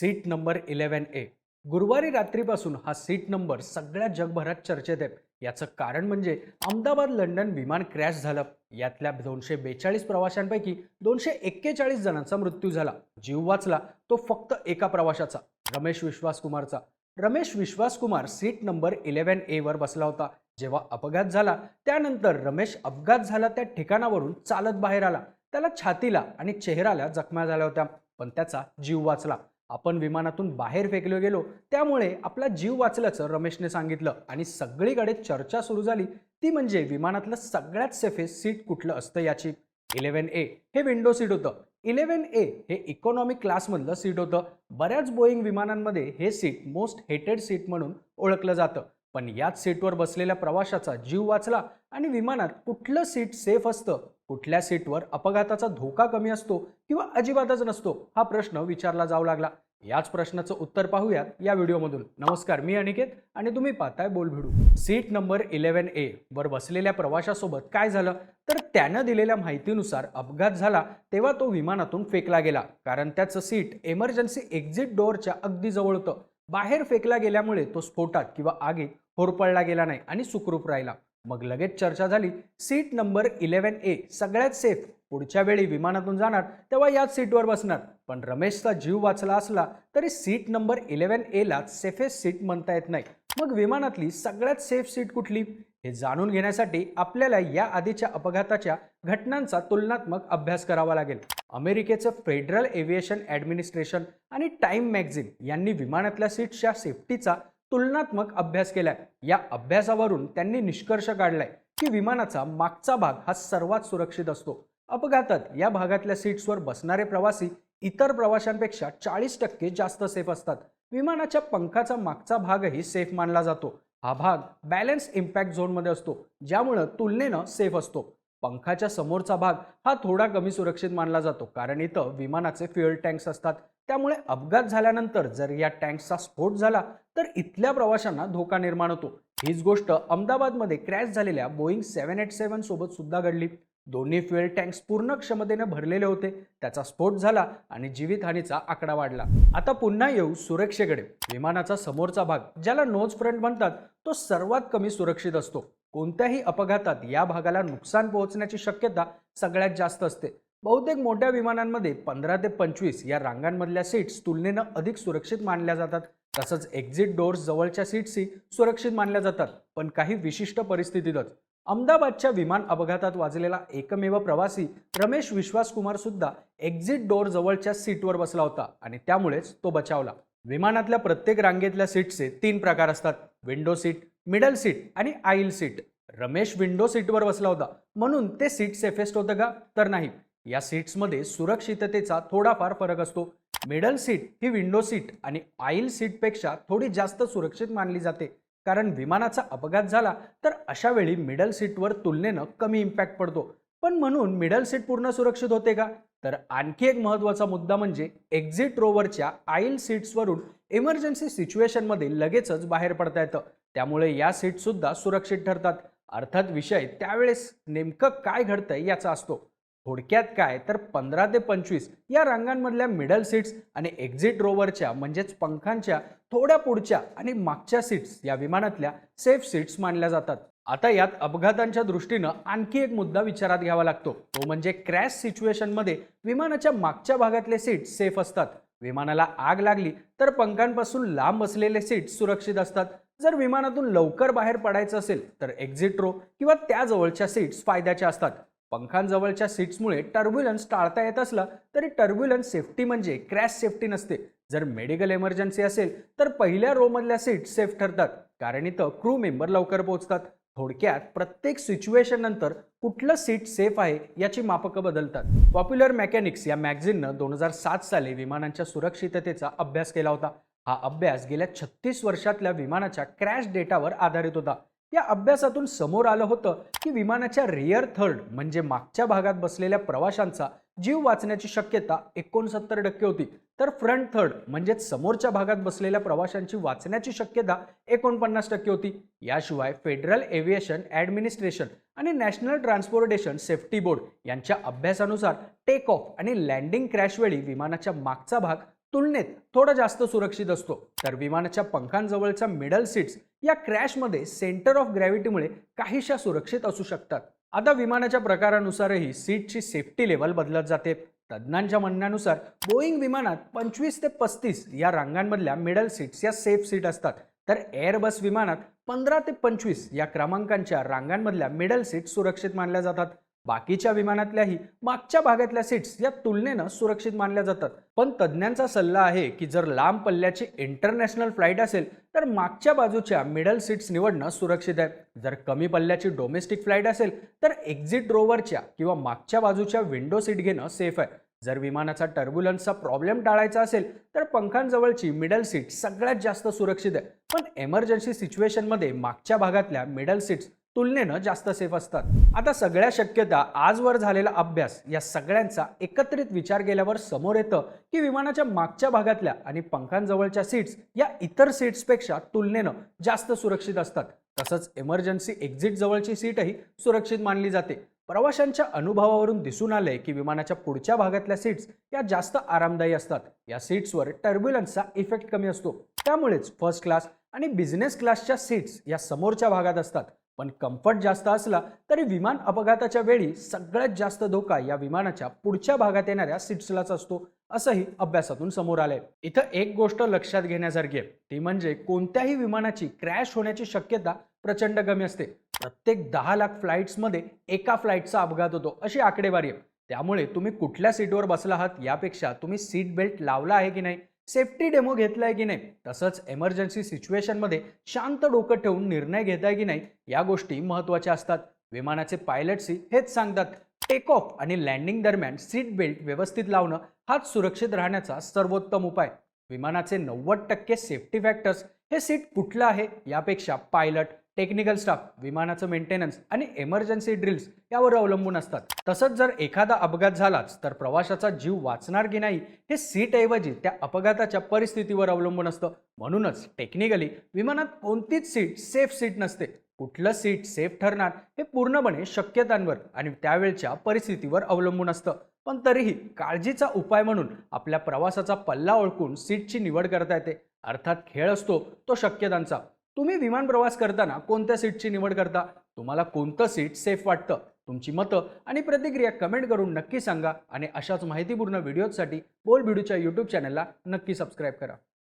Seat number eleven ए. गुरुवारी रात्रीपासून हा सीट नंबर सगळ्या जगभरात चर्चेत आहे याचं कारण म्हणजे अहमदाबाद लंडन विमान क्रॅश झालं. यातल्या दोनशे बेचाळीस प्रवाशांपैकी दोनशे एक्केचाळीस जणांचा मृत्यू झाला. जीव वाचला. तो फक्त एका प्रवाशाचा रमेश विश्वास कुमारचा Ramesh Vishwas Kumar seat number eleven A वर बसला होता. जेव्हा अपघात झाला त्यानंतर रमेश अपघात झाला त्या ठिकाणावरून चालत बाहेर आला. त्याला छातीला आणि चेहऱ्याला जखमा झाल्या होत्या पण त्याचा जीव वाचला. आपण विमानातून बाहेर फेकलो गेलो त्यामुळे आपला जीव वाचल्याचं रमेशने सांगितलं आणि सगळीकडे चर्चा सुरू झाली. ती म्हणजे विमानातलं सगळ्यात सेफेस्ट सीट कुठलं असतं याची? इलेव्हन ए हे विंडो सीट होतं. इलेव्हन ए हे इकॉनॉमिक क्लासमधलं सीट होतं. बऱ्याच बोईंग विमानांमध्ये हे सीट मोस्ट हेटेड सीट म्हणून ओळखलं जातं. पण याच सीटवर बसलेल्या प्रवाशाचा जीव वाचला आणि विमानात कुठलं सीट सेफ असतं? कुठल्या सीटवर अपघाताचा धोका कमी असतो किंवा अजिबातच नसतो? हा प्रश्न विचारला जाऊ लागला. याच प्रश्नाचं उत्तर पाहूयात या व्हिडिओमधून. नमस्कार मी अनिकेत आणि तुम्ही पाहताय Bol Bhidu seat number eleven A वर बसलेल्या प्रवाशासोबत काय झालं? तर त्यानं दिलेल्या माहितीनुसार अपघात झाला तेव्हा तो विमानातून फेकला गेला. कारण त्याचं सीट एमर्जन्सी एक्झिट डोअरच्या अगदी जवळ होतं. बाहेर फेकला गेल्यामुळे तो स्फोटात किंवा आगीत होरपळला गेला नाही आणि सुखरूप राहिला. मग लगेच चर्चा झाली सीट नंबर इलेव्हन ए सगळ्यात सेफ पुढच्या वेळी विमानातून जाणार तेव्हा याच सीटवर बसणार. पण रमेशचा जीव वाचला असला तरी सीट नंबर इलेव्हन एला सेफेस्ट सीट म्हणता येत नाही. मग विमानातली सगळ्यात सेफ सीट कुठली? हे जाणून घेण्यासाठी आपल्याला या आधीच्या अपघाताच्या घटनांचा तुलनात्मक अभ्यास करावा लागेल. अमेरिकेचं फेडरल एव्हिएशन ॲडमिनिस्ट्रेशन आणि टाईम मॅगझिन यांनी विमानातल्या सीट्सच्या सेफ्टीचा तुलनात्मक अभ्यास केलाय. या अभ्यासावरून त्यांनी निष्कर्ष काढलाय की विमानाचा मागचा भाग हा सर्वात सुरक्षित असतो. अपघातात या भागातल्या सीट्सवर बसणारे प्रवासी इतर प्रवाशांपेक्षा चाळीस टक्के जास्त सेफ असतात. विमानाच्या पंखाचा मागचा भागही सेफ मानला जातो. हा भाग बॅलन्स इम्पॅक्ट झोनमध्ये असतो ज्यामुळं तुलनेनं सेफ असतो. पंखाच्या समोरचा भाग हा थोडा कमी सुरक्षित मानला जातो. कारण इथं विमानाचे फ्युएल टँक्स असतात. त्यामुळे अपघात झाल्यानंतर जर या टँक्सचा स्फोट झाला तर इथल्या प्रवाशांना धोका निर्माण होतो. हीच गोष्ट अहमदाबादमध्ये क्रॅश झालेल्या बोईंग सेव्हन एट सेव्हन सोबत सुद्धा घडली. दोन्ही फ्युएल टँक्स पूर्ण क्षमतेने भरलेले होते. त्याचा स्फोट झाला आणि जीवितहानीचा आकडा वाढला. आता पुन्हा येऊ सुरक्षेकडे. विमानाचा समोरचा भाग ज्याला नोज फ्रंट म्हणतात तो सर्वात कमी सुरक्षित असतो. कोणत्याही अपघातात या भागाला नुकसान पोहोचण्याची शक्यता सगळ्यात जास्त असते. बहुतेक मोठ्या विमानांमध्ये पंधरा ते पंचवीस या रांगांमधल्या सीट्स तुलनेनं अधिक सुरक्षित मानल्या जातात. तसंच एक्झिट डोअर्स जवळच्या सीट्सही सुरक्षित मानल्या जातात पण काही विशिष्ट परिस्थितीतच. अहमदाबादच्या विमान अपघातात वाजलेला एकमेव प्रवासी रमेश विश्वासकुमार सुद्धा एक्झिट डोअर जवळच्या सीटवर बसला होता आणि त्यामुळेच तो बचावला. विमानातल्या प्रत्येक रांगेतल्या सीटचे तीन प्रकार असतात. विंडो सीट मिडल सीट आणि आईल सीट. रमेश विंडो सीटवर बसला होता. म्हणून ते सीट सेफेस्ट होतं का? तर नाही. या सीट्समध्ये सुरक्षिततेचा थोडाफार फरक असतो. मिडल सीट ही विंडो सीट आणि आईल सीटपेक्षा थोडी जास्त सुरक्षित मानली जाते. कारण विमानाचा अपघात झाला तर अशा वेळी मिडल सीटवर तुलनेनं कमी इम्पॅक्ट पडतो. पण म्हणून मिडल सीट पूर्ण सुरक्षित होते का? तर आणखी एक महत्त्वाचा मुद्दा म्हणजे एक्झिट रोवरच्या आईल सीट्सवरून इमर्जन्सी सिच्युएशनमध्ये लगेचच बाहेर पडता येतं. त्यामुळे या सीटसुद्धा सुरक्षित ठरतात. अर्थात विषय त्यावेळेस नेमकं काय घडतंय याचा असतो. थोडक्यात काय तर पंधरा ते पंचवीस या रांगांमधल्या मिडल सीट्स आणि एक्झिट रोवरच्या म्हणजेच पंखांच्या थोड्या पुढच्या आणि मागच्या सीट्स या विमानातल्या सेफ सीट्स मानल्या जातात. आता यात अपघातांच्या दृष्टीनं आणखी एक मुद्दा विचारात घ्यावा लागतो. तो म्हणजे क्रॅश सिच्युएशनमध्ये विमानाच्या मागच्या भागातले सीट सेफ असतात. विमानाला आग लागली तर पंखांपासून लांब असलेले सीट सुरक्षित असतात. जर विमानातून लवकर बाहेर पडायचं असेल तर एक्झिट रो किंवा त्याजवळच्या सीट्स फायद्याच्या असतात. पंखांजवळच्या सीट्समुळे टर्ब्युलन्स टाळता येत असला तरी टर्ब्युलन्स सेफ्टी म्हणजे क्रॅश सेफ्टी नसते. जर मेडिकल इमर्जन्सी असेल तर पहिल्या रोमधल्या सीट सेफ ठरतात. कारण इथं क्रू मेंबर लवकर पोहोचतात. थोडक्यात प्रत्येक सिच्युएशन नंतर कुठलं सीट सेफ आहे याची मापकं बदलतात. पॉप्युलर मेकॅनिक्स या मॅगझिननं दोन हजार सात साली विमानांच्या सुरक्षिततेचा अभ्यास केला होता. हा अभ्यास गेल्या छत्तीस वर्षातल्या विमानाच्या क्रॅश डेटावर आधारित होता. या अभ्यासातून समोर आलं होतं की विमानाच्या रिअर थर्ड म्हणजे मागच्या भागात बसलेल्या प्रवाशांचा जीव वाचण्याची शक्यता एकोणसत्तर टक्के होती. तर फ्रंट थर्ड म्हणजेच समोरच्या भागात बसलेल्या प्रवाशांची वाचण्याची शक्यता एकोणपन्नास टक्के होती. याशिवाय फेडरल एव्हिएशन ॲडमिनिस्ट्रेशन आणि नॅशनल ट्रान्सपोर्टेशन सेफ्टी बोर्ड यांच्या अभ्यासानुसार टेक ऑफ आणि लँडिंग क्रॅशवेळी विमानाच्या मागचा भाग तुलनेत थोडा जास्त सुरक्षित असतो. तर विमानाच्या पंखांजवळच्या मिडल सीट्स या क्रॅशमध्ये सेंटर ऑफ ग्रॅव्हिटीमुळे काहीशा सुरक्षित असू शकतात. आता विमानाच्या प्रकारानुसारही सीटची सेफ्टी लेवल बदलत जाते. तज्ज्ञांच्या म्हणण्यानुसार बोईंग विमानात पंचवीस ते पस्तीस या रांगांमधल्या मिडल सीट्स या सेफ सीट असतात. तर एअरबस विमानात पंधरा ते पंचवीस या क्रमांकांच्या रांगांमधल्या मिडल सीट सुरक्षित मानल्या जातात. बाकीच्या विमानातल्याही मागच्या भागातल्या सीट्स या तुलनेनं सुरक्षित मानल्या जातात. पण तज्ज्ञांचा सल्ला आहे की जर लांब पल्ल्याची इंटरनॅशनल फ्लाईट असेल तर मागच्या बाजूच्या मिडल सीट्स निवडणं सुरक्षित आहे. जर कमी पल्ल्याची डोमेस्टिक फ्लाईट असेल तर एक्झिट रोवरच्या किंवा मागच्या बाजूच्या विंडो सीट घेणं सेफ आहे. जर विमानाचा टर्ब्युलन्सचा प्रॉब्लेम टाळायचा असेल तर पंखांजवळची मिडल सीट सगळ्यात जास्त सुरक्षित आहे. पण एमर्जन्सी सिच्युएशनमध्ये मागच्या भागातल्या मिडल सीट्स तुलनेनं जास्त सेफ असतात. आता सगळ्या शक्यता आजवर झालेला अभ्यास या सगळ्यांचा एकत्रित विचार केल्यावर समोर येतं की विमानाच्या मागच्या भागातल्या आणि पंखांजवळच्या सीट्स या इतर सीट्सपेक्षा तुलनेनं जास्त सुरक्षित असतात. तसंच एमर्जन्सी एक्झिट जवळची सीटही सुरक्षित मानली जाते. प्रवाशांच्या अनुभवावरून दिसून आलंय की विमानाच्या पुढच्या भागातल्या सीट्स या जास्त आरामदायी असतात. या सीट्सवर टर्ब्युलन्सचा इफेक्ट कमी असतो. त्यामुळेच फर्स्ट क्लास आणि बिझनेस क्लासच्या सीट्स या समोरच्या भागात असतात. पण कम्फर्ट जास्त असला तरी विमान अपघाताच्या वेळी सगळ्यात जास्त धोका या विमानाच्या पुढच्या भागात येणाऱ्या सीट्सलाच असतो असंही अभ्यासातून समोर आलंय. इथं एक गोष्ट लक्षात घेण्यासारखी आहे. ती म्हणजे कोणत्याही विमानाची क्रॅश होण्याची शक्यता प्रचंड कमी असते. प्रत्येक दहा लाख फ्लाईट्समध्ये एका फ्लाईटचा अपघात होतो अशी आकडेवारी आहे. त्यामुळे तुम्ही कुठल्या सीटवर बसला आहात यापेक्षा तुम्ही सीट बेल्ट लावला आहे की नाही? सेफ्टी डेमो घेतलाय की नाही? तसंच एमर्जन्सी सिच्युएशनमध्ये शांत डोकं ठेवून निर्णय घेताय की नाही या गोष्टी महत्त्वाच्या असतात. विमानाचे पायलटसी हेच सांगतात. टेक ऑफ आणि लँडिंग दरम्यान सीट बेल्ट व्यवस्थित लावणं हाच सुरक्षित राहण्याचा सर्वोत्तम उपाय. विमानाचे नव्वद टक्के सेफ्टी फॅक्टर्स हे सीट कुठलं आहे? यापेक्षा पायलट टेक्निकल स्टाफ विमानाचं मेंटेनन्स आणि एमर्जन्सी ड्रिल्स यावर अवलंबून असतात. तसंच जर एखादा अपघात झालाच तर प्रवाशाचा जीव वाचणार की नाही हे सीटऐवजी त्या अपघाताच्या परिस्थितीवर अवलंबून असतं. म्हणूनच टेक्निकली विमानात कोणतीच सीट सेफ सीट नसते. कुठलं सीट सेफ ठरणार हे पूर्णपणे शक्यतांवर आणि त्यावेळच्या परिस्थितीवर अवलंबून असतं. पण तरीही काळजीचा उपाय म्हणून आपल्या प्रवासाचा पल्ला ओळखून सीटची निवड करता येते. अर्थात खेळ असतो तो शक्यतांचा. तुम्ही विमान प्रवास करताना कोणत्या सीटची निवड करता? तुम्हाला कोणतं सीट सेफ वाटतं? तुमची मतं आणि प्रतिक्रिया कमेंट करून नक्की सांगा आणि अशाच माहितीपूर्ण व्हिडिओजसाठी बोल व्हिडिओच्या यूट्यूब चॅनलला नक्की सबस्क्राईब करा.